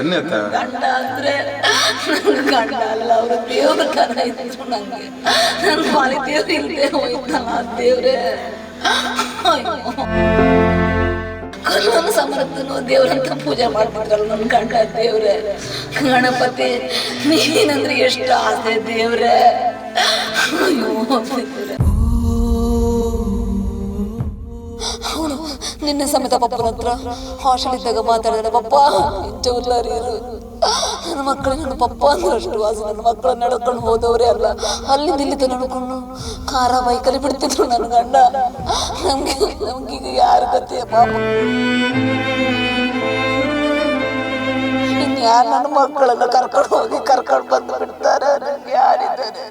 ಅನ್ಯತ ಗಂಡ ಅಂದ್ರೆ ನನ್ಗೆ ಗಂಡ ಅಲ್ಲ, ಅವರು ದೇವ್ರ ತರ ಇದ್ರು ನಂಗೆ. ನನ್ನ ಪಾಲಿ ದೇವ್ರ ಇಲ್ಲದೆ ಹೋಯ್ತಲ್ಲ ದೇವ್ರೆ. ಕಲ್ಲನ್ನು ಸಮರ್ಥನು ದೇವ್ರಂತ ಪೂಜೆ ಮಾಡ್ಬಿಡ್ತಾರ ನನ್ನ ಗಂಡ, ದೇವ್ರೆ. ಗಣಪತಿ ನೀನಂದ್ರೆ ಎಷ್ಟು ಆಸೆ ದೇವ್ರೆ. ಅಯ್ಯೋ ದೇವ್ರೆ ನಿನ್ನೆ ಸಮೇತ ಪಪ್ಪನ ಹತ್ರ ಹಾಸ್ಟೆಲ್ ಇದ್ದಾಗ ಮಾತಾಡಿದ್ರೆ, ಪಪ್ಪ ಇಂಚವುಲ್ಲರಿಯರು ನನ್ನ ಮಕ್ಕಳು, ನನ್ನ ಪಪ್ಪ ಅಂದ್ರೆ ಅಷ್ಟು ನನ್ನ ಮಕ್ಕಳನ್ನ ನಡ್ಕೊಂಡು ಹೋದವರೇ ಅಲ್ಲ. ಅಲ್ಲಿ ತನಕ ನಡ್ಕೊಂಡು ಕಾರ ಬೈಕಲ್ಲಿ ಬಿಡ್ತಿದ್ರು ನನ್ನ ಗಂಡ. ನಮ್ಗೆ ನಮ್ಗೀಗ ಯಾರು ಗತಿ ಪಾಪ. ಇನ್ಯಾರು ನನ್ನ ಮಕ್ಕಳನ್ನ ಕರ್ಕೊಂಡು ಹೋಗಿ ಕರ್ಕೊಂಡು ಬಂದು ಬಿಡ್ತಾರೆ ನನ್ಗೆ ಯಾರಿದ್ದಾರೆ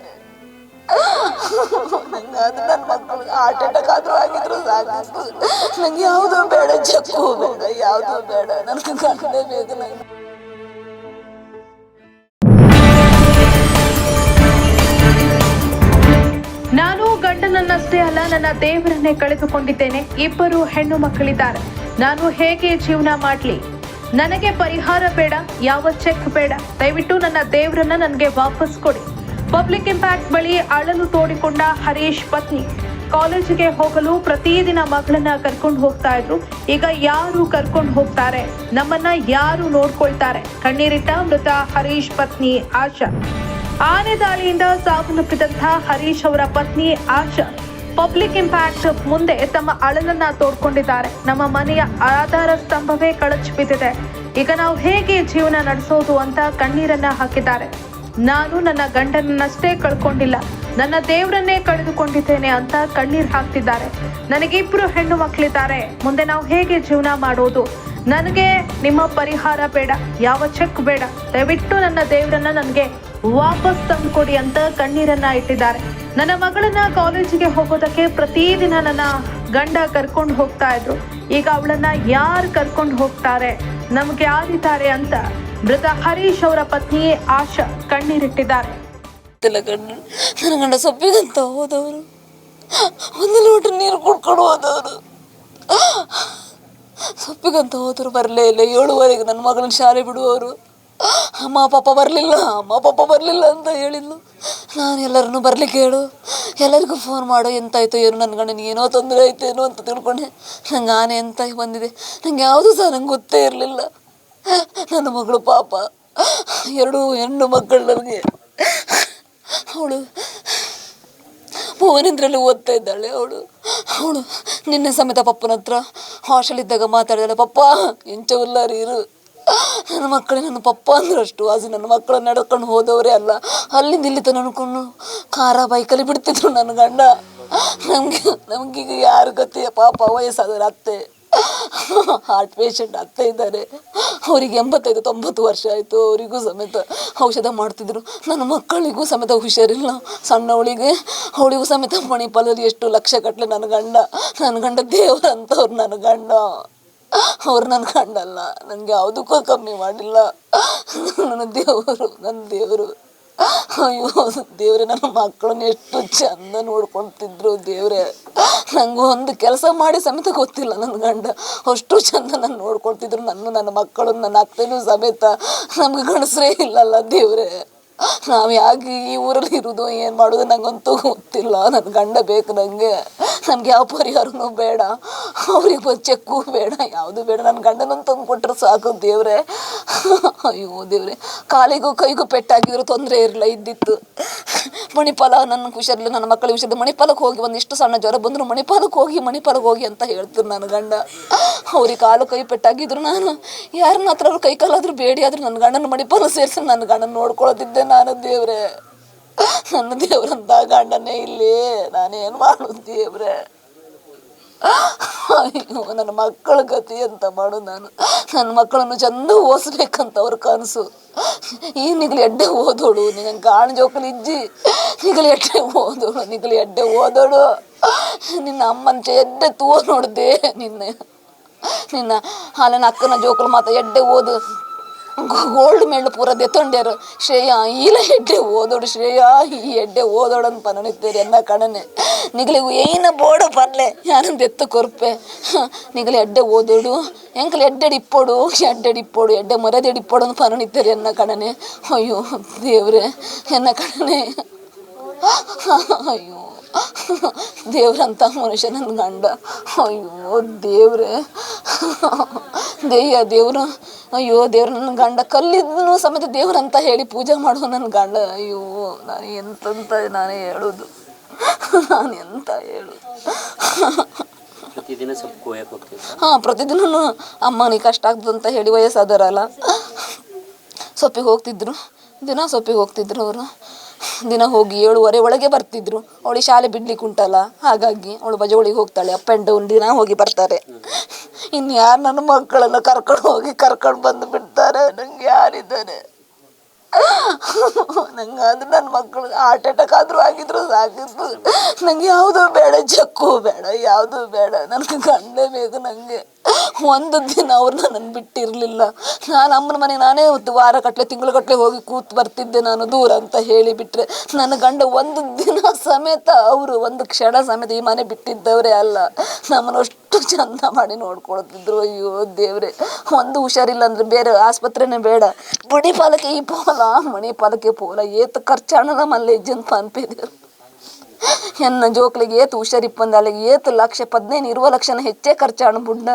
ಅದು ನನ್ನ ಆಗಿದ್ರು ಸಾಕು. ನಂಗೆ ಯಾವುದೋ ಬೇಡ ಚಕ್ಕು ಬೇಡ ಬೇಡ. ನನಗೆ ಬೇಕು ನಾನು ಗಂಡನನ್ನಷ್ಟೇ ಅಲ್ಲ, ನನ್ನ ದೇವರನ್ನೇ ಕಳೆದುಕೊಂಡಿದ್ದೇನೆ. ಇಬ್ಬರು ಹೆಣ್ಣು ಮಕ್ಕಳಿದ್ದಾರೆ. ನಾನು ಹೇಗೆ ಜೀವನ ಮಾಡಲಿ? ನನಗೆ ಪರಿಹಾರ ಬೇಡ, ಯಾವ ಚೆಕ್ ಬೇಡ. ದಯವಿಟ್ಟು ನನ್ನ ದೇವರನ್ನ ನನಗೆ ವಾಪಸ್ ಕೊಡಿ. ಪಬ್ಲಿಕ್ ಇಂಪ್ಯಾಕ್ಟ್ ಬಳಿ ಅಳಲು ತೋಡಿಕೊಂಡ ಹರೀಶ್ ಪತ್ನಿ. ಕಾಲೇಜಿಗೆ ಹೋಗಲು ಪ್ರತಿದಿನ ಮಗಳನ್ನ ಕರ್ಕೊಂಡು ಹೋಗ್ತಾ ಇದ್ರು. ಈಗ ಯಾರು ಕರ್ಕೊಂಡು ಹೋಗ್ತಾರೆ? ನಮ್ಮನ್ನ ಯಾರು ನೋಡ್ಕೊಳ್ತಾರೆ? ಕಣ್ಣೀರಿಟ್ಟ ಮೃತ ಹರೀಶ್ ಪತ್ನಿ ಆಶಾ. ಆನೆ ದಾಳಿಯಿಂದ ಸಾವನ್ನಪ್ಪಿದಂತಹ ಹರೀಶ್ ಅವರ ಪತ್ನಿ ಆಶಾ. ಪಬ್ಲಿಕ್ ಇಂಪ್ಯಾಕ್ಟ್ ಮುಂದೆ ತಮ್ಮ ಅಳಲನ್ನ ತೋಡ್ಕೊಂಡಿದ್ದಾರೆ. ನಮ್ಮ ಮನೆಯ ಆಧಾರ ಸ್ತಂಭವೇ ಕಳಚಿ ಬಿದ್ದಿದೆ. ಈಗ ನಾವು ಹೇಗೆ ಜೀವನ ನಡೆಸೋದು ಅಂತ ಕಣ್ಣೀರನ್ನ ಹಾಕಿದ್ದಾರೆ. ನಾನು ನನ್ನ ಗಂಡನನ್ನಷ್ಟೇ ಕಳ್ಕೊಂಡಿಲ್ಲ. ನನ್ನ ದೇವರನ್ನೇ ಕಳೆದುಕೊಂಡಿದ್ದೇನೆ ಅಂತ ಕಣ್ಣೀರ್ ಹಾಕ್ತಿದ್ದಾರೆ. ನನಗಿಬ್ಬರು ಹೆಣ್ಣು ಮಕ್ಕಳಿದ್ದಾರೆ ಮುಂದೆ ನಾವು ಹೇಗೆ ಜೀವನ ಮಾಡೋದು? ನನಗೆ ನಿಮ್ಮ ಪರಿಹಾರ ಬೇಡ, ಯಾವ ಚೆಕ್ ಬೇಡ. ದಯವಿಟ್ಟು ನನ್ನ ದೇವರನ್ನ ನನಗೆ ವಾಪಸ್ ತಂದುಕೊಡಿ ಅಂತ ಕಣ್ಣೀರನ್ನ ಇಟ್ಟಿದ್ದಾರೆ. ನನ್ನ ಮಗಳನ್ನ ಕಾಲೇಜಿಗೆ ಹೋಗೋದಕ್ಕೆ ಪ್ರತಿದಿನ ನನ್ನ ಗಂಡ ಕರ್ಕೊಂಡು ಹೋಗ್ತಾ ಇದ್ರು. ಈಗ ಅವಳನ್ನ ಯಾರು ಕರ್ಕೊಂಡು ಹೋಗ್ತಾರೆ? ನಮ್ಗೆ ಯಾರಿದ್ದಾರೆ ಅಂತ ಮೃತ ಹರೀಶ್ ಅವರ ಪತ್ನಿ ಆಶಾ ಕಣ್ಣೀರಿಟ್ಟಿದ್ದಾರೆ. ನನ್ನ ಗಂಡ ಸೊಪ್ಪಿಗಂತ ಹೋದವರು. ಒಂದು ಲೋಟ ನೀರು ಕುಡ್ಕೊಂಡು ಹೋದವರು. ಸೊಪ್ಪಿಗಂತ ಹೋದರು ಬರಲೇ ಇಲ್ಲ. ಏಳುವರೆಗೆ ನನ್ನ ಮಗಳನ್ನ ಶಾಲೆ ಬಿಡುವವರು. ಅಮ್ಮ, ಪಾಪ ಬರಲಿಲ್ಲ. ಅಮ್ಮ, ಪಾಪ ಬರಲಿಲ್ಲ ಅಂತ ಹೇಳಿದ್ಲು. ನಾನು ಎಲ್ಲರನ್ನು ಬರ್ಲಿಕ್ಕೆ ಹೇಳು. ಎಲ್ಲರಿಗೂ ಫೋನ್ ಮಾಡು. ಎಂತಾಯ್ತು ಏನು, ನನ್ನ ಗಂಡನಿಗೆ ಏನೋ ತೊಂದರೆ ಆಯ್ತೇನೋ ಅಂತ ತಿಳ್ಕೊಂಡೆ. ನಂಗೆ ಆನೆ ಎಂತ ಬಂದಿದೆ. ನಂಗೆ ಯಾವುದು ಸಹ ನಂಗೆ ಗೊತ್ತೇ ಇರಲಿಲ್ಲ. ನನ್ನ ಮಗಳು ಪಾಪ. ಎರಡು ಹೆಣ್ಣು ಮಕ್ಕಳು ನನಗೆ. ಅವಳು ಭುವನೇಂದ್ರಲ್ಲಿ ಓದ್ತಾ ಇದ್ದಾಳೆ ಅವಳು. ಅವಳು ನಿನ್ನೆ ಸಮೇತ ಪಪ್ಪನ ಹತ್ರ ಹಾಸ್ಟೆಲ್ ಇದ್ದಾಗ ಮಾತಾಡಿದಾಳೆ, ಪಪ್ಪ ಎಂಚವುಲ್ಲಾರಿ ಇರು ನನ್ನ ಮಕ್ಕಳೇ ನನ್ನ ಪಪ್ಪ ಅಂದ್ರೆ ಅಷ್ಟು ವಾಸಿ ನನ್ನ ಮಕ್ಕಳನ್ನ ನಡ್ಕೊಂಡು ಹೋದವರೇ ಅಲ್ಲ. ಅಲ್ಲಿಂದ ಇಲ್ಲಿ ತನಕ ಅನ್ಕೊಂಡು ಕಾರ ಬೈಕಲ್ಲಿ ಬಿಡ್ತಿದ್ರು ನನ್ನ ಗಂಡ. ನಮಗೆ ನಮಗೀಗ ಯಾರು ಗತಿ ಪಾಪ ವಯಸ್ಸಾದವ್ರ ಅತ್ತೆ. ಹಾರ್ಟ್ ಪೇಷಂಟ್ ಆಗ್ತಾ ಇದ್ದಾರೆ. ಅವರಿಗೆ ಎಂಬತ್ತೈದು, ತೊಂಬತ್ತು ವರ್ಷ ಆಯಿತು. ಅವರಿಗೂ ಸಮೇತ ಔಷಧ ಮಾಡ್ತಿದ್ರು. ನನ್ನ ಮಕ್ಕಳಿಗೂ ಸಮೇತ ಹುಷಾರಿಲ್ಲ. ಸಣ್ಣವಳಿಗೆ, ಅವಳಿಗೂ ಸಮೇತ ಮಣಿಪಾಲಲ್ಲಿ ಎಷ್ಟು ಲಕ್ಷ ಕಟ್ಲೆ ನನ್ನ ಗಂಡ. ನನ್ನ ಗಂಡ ದೇವರಂತವ್ರು ನನ್ನ ಗಂಡ. ಅವ್ರು ನನ್ನ ಗಂಡಲ್ಲ. ನನಗೆ ಯಾವುದಕ್ಕೂ ಕಮ್ಮಿ ಮಾಡಿಲ್ಲ. ನನ್ನ ದೇವರು ನನ್ನ ದೇವರು. ಅಯ್ಯೋ, ದೇವ್ರೆ, ನನ್ನ ಮಕ್ಕಳನ್ನ ಎಷ್ಟು ಚಂದ ನೋಡ್ಕೊಳ್ತಿದ್ರು ದೇವ್ರೆ. ನಂಗೆ ಒಂದು ಕೆಲಸ ಮಾಡಿ ಸಮೇತ ಗೊತ್ತಿಲ್ಲ ನನ್ನ ಗಂಡ. ಅಷ್ಟು ಚಂದ ನಾನು ನೋಡ್ಕೊಳ್ತಿದ್ರು ನನ್ನ ನನ್ನ ಮಕ್ಕಳು, ನನ್ನ ಅತ್ತೆನೂ ಸಮೇತ. ನಮ್ಗೆ ಗಣಸರೇ ಇಲ್ಲಲ್ಲ ದೇವ್ರೆ. ನಾವು ಯಾಕೆ ಈ ಊರಲ್ಲಿ ಇರೋದು, ಏನು ಮಾಡೋದು ನಂಗಂತೂ ಗೊತ್ತಿಲ್ಲ. ನನ್ನ ಗಂಡ ಬೇಕು ನನಗೆ ನನಗೆ ಯಾವ ಪರಿಹಾರನೂ ಬೇಡ. ಅವ್ರಿಗೆ ಒಂದು ಚೆಕ್ಕು ಬೇಡ, ಯಾವುದು ಬೇಡ. ನನ್ನ ಗಂಡನನ್ನು ತಂದು ಕೊಟ್ಟರು ಸಾಕು ದೇವ್ರೆ. ಅಯ್ಯೋ ದೇವ್ರೆ. ಕಾಲಿಗೂ ಕೈಗೂ ಪೆಟ್ಟಾಗಿದ್ರು ತೊಂದರೆ ಇರಲಿಲ್ಲ, ಇದ್ದಿತ್ತು. ಮಣಿಪಾಲ ನನ್ನ ಹುಷಾರಿಲ್ಲ ನನ್ನ ಮಕ್ಕಳ ವಿಷಯದ ಮಣಿಪಾಲಕ್ಕೆ ಹೋಗಿ ಒಂದಿಷ್ಟು ಸಣ್ಣ ಜ್ವರ ಬಂದರು ಮಣಿಪಾಲಕ್ಕೆ ಹೋಗಿ ಮಣಿಪಾಲಕ್ಕೆ ಹೋಗಿ ಅಂತ ಹೇಳ್ತಾರೆ ನನ್ನ ಗಂಡ. ಅವ್ರಿಗೆ ಕಾಲು ಕೈ ಪೆಟ್ಟಾಗಿದ್ರು ನಾನು. ಯಾರನ್ನ ಹತ್ರ ಕೈ ಕಾಲಾದ್ರೂ ಬೇಡಿ, ಆದರೂ ನನ್ನ ಗಂಡನ ಮಣಿಪಾಲ ಸೇರಿಸಿ ನನ್ನ ಗಂಡನ ನೋಡ್ಕೊಳ್ಳೋದಿದ್ದೆ ನಾನು ದೇವ್ರೆ. ನನ್ನ ದೇವ್ರಂತ ಗಂಡನೇ ಇಲ್ಲಿ. ನಾನೇನು ಮಾಡೋದು ದೇವ್ರೆ? ಅಯ್ಯೋ, ನನ್ನ ಮಕ್ಕಳ ಗತಿ ಅಂತ ಮಾಡು ನಾನು. ನನ್ನ ಮಕ್ಕಳನ್ನು ಚಂದ ಓದಿಸ್ಬೇಕಂತ ಅವ್ರ ಕನಸು. ಈ ನಿಗಲಿ ಎಡ್ಡೆ ಓದೋಳು? ನಿನ್ನ ಕಾಣ ಜೋಕಲಿ ಇಜ್ಜಿ. ನಿಗಲಿ ಎಡ್ಡೆ ಓದೋಳು, ನಿಗಲಿ ಎಡ್ಡೆ ಓದೋಳು. ನಿನ್ನ ಅಮ್ಮನ ಎಡ್ಡೆ ತೋ ನೋಡ್ದೆ. ನಿನ್ನ ನಿನ್ನ ಹಾಲಿನ ಅಕ್ಕನ ಜೋಕಲು ಮಾತ ಎಡ್ಡೆ ಓದು. ಗೋಲ್ಡ್ ಮೆಡಲ್ ಪೂರ ದೆತ್ತೊಂಡ್ಯಾರು. ಶ್ರೇಯ ಈಲ ಎಡ್ಡೆ ಓದೋಡು ಶ್ರೇಯ, ಈ ಎಡ್ಡೆ ಓದೋಡನ್ ಪನನಿತ್ತೇರಿ ಎನ್ನ ಕಣನೆ ನಿಗಲಿಗು ಏನ ಬೋಡು ಪರ್ಲೆ ಯಾನಂದ ಎತ್ತು ಕೊರ್ಪೆ. ನಿಗಲಿ ಎಡ್ಡೆ ಓದೋಡು ಎಂಕಲ್ ಎಡ್ಡೆಡಿ ಇಪ್ಪೋಡು ಎಡ್ಡೆಡಿ ಇಪ್ಪೋಡು, ಎಡ್ಡೆ ಮರದೆಡಿ ಇಪ್ಪೋಡು ಅಂತ ಪನನಿತ್ತೇರಿ ಎನ್ನ ಕಣನೆ ಅಯ್ಯೋ, ದೇವ್ರೆ ಎನ್ನ ಕಣನೆ ಅಯ್ಯೋ, ದೇವ್ರಂತ ಮನುಷ್ಯ ನನ್ನ ಗಂಡ. ಅಯ್ಯೋ, ದೇವ್ರೆ. ದೇಯ್ಯ ದೇವ್ರು. ಅಯ್ಯೋ ದೇವ್ರ ನನ್ನ ಗಂಡ ಕಲ್ಲಿದ್ದನು ಸಮೇತ ದೇವ್ರಂತ ಹೇಳಿ ಪೂಜೆ ಮಾಡೋ ನನ್ನ ಗಂಡ. ಅಯ್ಯೋ ನಾನು ಎಂತಂತ ನಾನೇ ಹೇಳೋದು. ನಾನು ಎಂತ ಹೇಳೋದು ಪ್ರತಿದಿನ ಹಾಂ ಪ್ರತಿದಿನ ಅಮ್ಮನಿಗೆ ಕಷ್ಟ ಆಗ್ತದಂತ ಹೇಳಿ ವಯಸ್ಸಾದರಲ್ಲ ಸೊಪ್ಪಿಗೆ ಹೋಗ್ತಿದ್ರು. ದಿನ ಸೊಪ್ಪಿಗೆ ಹೋಗ್ತಿದ್ರು ಅವರು. ದಿನ ಹೋಗಿ ಏಳುವರೆ ಒಳಗೆ ಬರ್ತಿದ್ರು. ಅವಳಿಗೆ ಶಾಲೆ ಬಿಡ್ಲಿಕ್ಕೆ ಉಂಟಲ್ಲ, ಹಾಗಾಗಿ ಅವಳು ಬಜವಳಿಗೆ ಹೋಗ್ತಾಳೆ. ಅಪ್ ಆ್ಯಂಡ್ ಡೌನ್ ದಿನ ಹೋಗಿ ಬರ್ತಾರೆ. ಇನ್ನು ಯಾರು ನನ್ನ ಮಕ್ಕಳನ್ನು ಕರ್ಕೊಂಡು ಹೋಗಿ ಕರ್ಕೊಂಡು ಬಂದು ಬಿಡ್ತಾರೆ? ನಂಗೆ ಯಾರಿದ್ದಾರೆ? ನಂಗೆ ಅದು ನನ್ನ ಮಕ್ಕಳು ಹಾರ್ಟ್ ಅಟ್ಯಾಕ್ ಆದರೂ ಆಗಿದ್ರು ಸಾಕಿತ್ತು ನಂಗೆ ಯಾವುದೂ ಬೇಡ ಜಕ್ಕು ಬೇಡ, ಯಾವುದೂ ಬೇಡ. ನನಗೆ ಗಂಡೇ ಬೇಕು ನನಗೆ ಒಂದು ದಿನ ಅವ್ರು ನನ್ನನ್ನು ಬಿಟ್ಟಿರಲಿಲ್ಲ. ನಾನು ಅಮ್ಮನ ಮನೆ ನಾನೇ ಒಂದು ವಾರ ಕಟ್ಲೆ, ತಿಂಗಳು ಹೋಗಿ ಕೂತು ಬರ್ತಿದ್ದೆ ನಾನು ದೂರ ಅಂತ ಹೇಳಿ ಬಿಟ್ಟರೆ ನನ್ನ ಗಂಡ ಒಂದು ದಿನ ಸಮೇತ ಅವರು ಒಂದು ಕ್ಷಣ ಸಮೇತ ಈ ಮನೆ ಬಿಟ್ಟಿದ್ದವರೇ ಅಲ್ಲ. ನಮ್ಮನ್ನು ಅಷ್ಟು ಚಂದ ಮಾಡಿ ನೋಡ್ಕೊಳ್ತಿದ್ರು. ಅಯ್ಯೋ ದೇವ್ರೆ, ಒಂದು ಹುಷಾರಿಲ್ಲ ಅಂದ್ರೆ ಬೇರೆ ಆಸ್ಪತ್ರೆನೇ ಬೇಡ. ಮಣಿಪಾಲಕ್ಕೆ ಈ ಪೋಲ, ಮಣಿಪಾಲಕ್ಕೆ ಪೋಲ. ಏತ ಖರ್ಚಾಣ ಮಲ್ಲೆ ಜನ್ ಪನ್ಪೇರು ಎನ್ನ ಜೋಕ್ಲಿಗೆ ಏತು ಹುಷಾರಿಪ್ಪಂದ ಅಲ್ಲಿಗೆ ಏತು ಲಕ್ಷ ಪದ್ನೈನ್ ಇರುವ ಲಕ್ಷನ ಹೆಚ್ಚೇ ಖರ್ಚಾಣ ಬುಡ್ಡ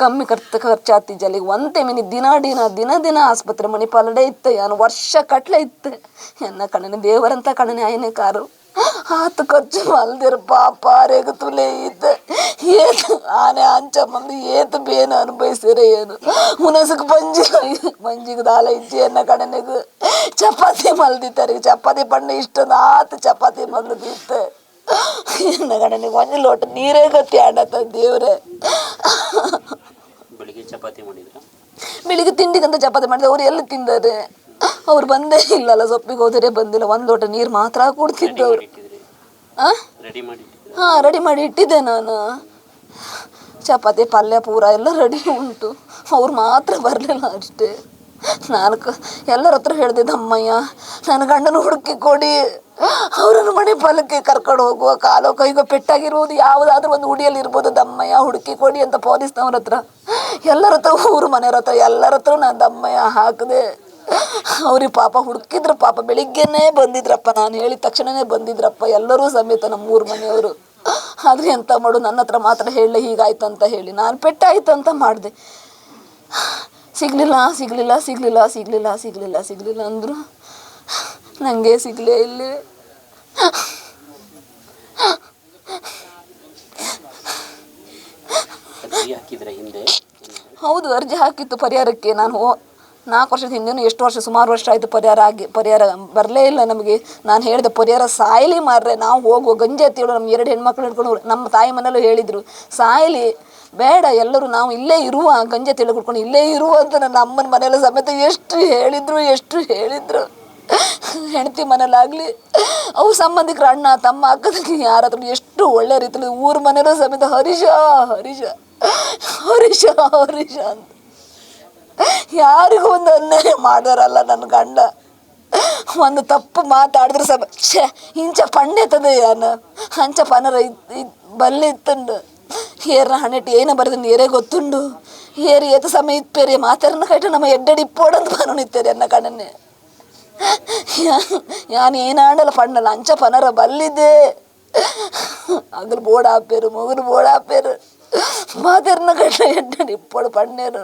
ಕಮ್ಮಿ ಖರ್ಚು ಖರ್ಚಾತಿದ್ದ ಅಲ್ಲಿಗೆ ಒಂದೇ ಮಿನಿ ದಿನ ದಿನ ದಿನ ದಿನ ಆಸ್ಪತ್ರೆ ಮಣಿಪಾಲಡೆ ಇತ್ತು, ಏನು ವರ್ಷ ಕಟ್ಲೆ ಇತ್ತು. ಎನ್ನ ಕಣನೆ ದೇವರಂತ ಕಣನೆ ಆಯನೇ ಕಾರು. ಆತು ಖರ್ಚು ಮಲ್ದಿರ ಪಾಪ ರೇಗತುಲೆ ಇದ್ದ. ಏತು ಆನೆ ಅಂಚ ಮಂದಿ ಏತು ಬೇನ ಅನುಭವಿಸಿರ ಏನು? ಹುನಸಕ್ ಪಂಜಿ ಮಂಜಿಗೆ ದಾಲ ಇಜ್ಜಿ ಎನ್ನ ಕಣನೆಗು ಚಪಾತಿ ಮಲ್ದಿತ್ತಾರೆ. ಚಪಾತಿ ಪಂಡ ಇಷ್ಟೊಂದು ಆತ ಚಪಾತಿ ಮಲ್ದಿತ್ತು ಎನ್ನ ಕಣನೆಗೆ ಒಂದು ಲೋಟ ನೀರೇ ಗತಿ ಆಡತ್ತ ದೇವ್ರೆ. ಬೆಳಿಗ್ಗೆ ಚಪಾತಿ ಮಾಡಿದ್ರ? ಬೆಳಿಗ್ಗೆ ತಿಂಡಿಗಂತ ಚಪಾತಿ ಮಾಡಿದ್ರೆ ಅವ್ರು ಎಲ್ಲ ತಿಂದಾರೆ ಅವ್ರು ಬಂದೇ ಇಲ್ಲಲ್ಲ ಸೊಪ್ಪಿಗೆ ಹೋದರೆ ಬಂದಿಲ್ಲ ಒಂದು ಲೋಟ ನೀರು ಮಾತ್ರ ಕುಡ್ತಿದ್ದು ಅವರು ರೆಡಿ ಮಾಡಿ ಇಟ್ಟಿದ್ರ ಹಾಂ ರೆಡಿ ಮಾಡಿ ಇಟ್ಟಿದ್ದೆ ನಾನು. ಚಪಾತಿ ಪಲ್ಯ ಪೂರ ಎಲ್ಲ ರೆಡಿ ಉಂಟು. ಅವ್ರು ಮಾತ್ರ ಬರಲಿಲ್ಲ ಅಷ್ಟೇ. ನಾಲ್ಕು ಎಲ್ಲರ ಹತ್ರ ಹೇಳ್ದಿದ್ದೆ ಅಮ್ಮಯ್ಯ ನನ್ನ ಗಂಡನ ಹುಡುಕಿ ಕೊಡಿ. ಅವರನ್ನು ಮಣಿಪಾಲಕ್ಕೆ ಕರ್ಕೊಂಡು ಹೋಗುವ ಕಾಲೋ ಕೈಗೋ ಪೆಟ್ಟಾಗಿರ್ಬೋದು ಯಾವುದಾದ್ರೂ ಒಂದು ಉಡಿಯಲ್ಲಿ ಇರ್ಬೋದು. ದಮ್ಮಯ್ಯ ಹುಡುಕಿ ಕೊಡಿ ಅಂತ ಪೊಲೀಸ್ನವ್ರ ಹತ್ರ. ಎಲ್ಲರ ಹತ್ರ ಊರು ಮನೆಯವ್ರ ಹತ್ರ ಎಲ್ಲರ ಹತ್ರ ನಾನು ದಮ್ಮಯ್ಯ ಹಾಕಿದೆ ಅವ್ರಿಗೆ ಪಾಪ ಹುಡುಕಿದ್ರು ಪಾಪ ಬೆಳಿಗ್ಗೆನೇ ಬಂದಿದ್ರಪ್ಪ. ನಾನು ಹೇಳಿದ ತಕ್ಷಣನೇ ಬಂದಿದ್ರಪ್ಪ. ಎಲ್ಲರೂ ಸಮೇತ ನಮ್ಮ ಊರು ಮನೆಯವರು. ಆದರೆ ಎಂತ ಮಾಡು ನನ್ನ ಹತ್ರ ಮಾತ್ರ ಹೇಳಲಿ ಹೀಗಾಯ್ತು ಅಂತ ಹೇಳಿ. ನಾನು ಪೆಟ್ಟಾಯ್ತು ಅಂತ ಮಾಡಿದೆ. ಸಿಗಲಿಲ್ಲ ಸಿಗಲಿಲ್ಲ ಸಿಗಲಿಲ್ಲ ಸಿಗಲಿಲ್ಲ ಸಿಗಲಿಲ್ಲ ಸಿಗಲಿಲ್ಲ ಅಂದರು. ನನಗೆ ಸಿಗಲೇ ಇಲ್ಲಿ. ಹಿಂದೆ? ಅರ್ಜಿ ಹಾಕಿತ್ತು ಪರಿಹಾರಕ್ಕೆ. ನಾನು ನಾಲ್ಕು ವರ್ಷದ ಹಿಂದೆನೂ ಎಷ್ಟು ವರ್ಷ ಸುಮಾರು ವರ್ಷ ಆಯಿತು ಪರಿಹಾರ ಆಗಿ ಪರಿಹಾರ ಬರಲೇ ಇಲ್ಲ ನಮಗೆ. ನಾನು ಹೇಳಿದೆ ಪರಿಹಾರ ಸಾಯಲಿ ಮಾರ್ರೆ, ನಾವು ಹೋಗುವ ಗಂಜೆ ಹತ್ತಿಳು ನಮ್ಮ ಎರಡು ಹೆಣ್ಮಕ್ಳು ಹಿಡ್ಕೊಂಡು ನಮ್ಮ ತಾಯಿ ಮನೆಯಲ್ಲೂ ಹೇಳಿದರು, ಸಾಯಲಿ, ಬೇಡ ಎಲ್ಲರೂ ನಾವು ಇಲ್ಲೇ ಇರುವ ಗಂಜೆ ತಿಳಿ ಕುಡ್ಕೊಂಡು ಇಲ್ಲೇ ಇರುವ ಅಂತ ನನ್ನ ಅಮ್ಮನ ಮನೆಯಲ್ಲ ಸಮೇತ ಎಷ್ಟು ಹೇಳಿದರು ಎಷ್ಟು ಹೇಳಿದರು. ಹೆಂಡತಿ ಮನೇಲಾಗಲಿ ಅವು ಸಂಬಂಧಿಕರ ಅಣ್ಣ, ತಮ್ಮ ಅಕ್ಕದಕ್ಕೆ ಯಾರ ಹತ್ರ ಎಷ್ಟು ಒಳ್ಳೆ ರೀತಿಯಲ್ಲಿ ಊರ ಮನೇಲೂ ಸಮೇತ ಹರೀಶ ಹರೀಶ ಹರೀಶ ಹರೀಶ ಅಂತ. ಯಾರಿಗೂ ಒಂದು ಅನ್ಯಾಯ ಮಾಡೋರಲ್ಲ ನನ್ನ ಗಂಡ ಒಂದು ತಪ್ಪು ಮಾತಾಡಿದ್ರೆ ಸಮ ಛೇ ಇಂಚ ಪಣ್ಣೆತದ ಯಾನ ಅಂಚ ಪನರ ಬಲ್ಲಿ ಇತ್ತಂಡು ಏರ್ನ ಹಣೆಟ್ಟು ಏನ ಬರೆದು ಏರೇ ಗೊತ್ತುಂಡು ಏರಿ ಏತ ಸಮಯ ಇಪ್ಪೇರಿ ಮಾತಾರನ ಕೈಟ ನಮ್ಮ ಎಡ್ಡಡಿ ಇಪ್ಪೋಡಂತ ಪನನಿತ್ತೇರಿ ಅನ್ನ ಕಣ್ಣನ್ನೇ ಯಾನ್ ಏನಾಡಲ್ಲ ಪಣ್ಣಲ್ಲ ಅಂಚ ಪನರ ಬಲ್ಲಿದೆ ಅಗಲು ಬೋಡ ಆಪೇರು ಮೊಗಲು ಬೋಡ ಆಪೇರು ಮಾತಾರನ ಕೈಟ ಎಡ್ಡಡಿ ಇಪ್ಪೋಡು ಪಣ್ಣೇರು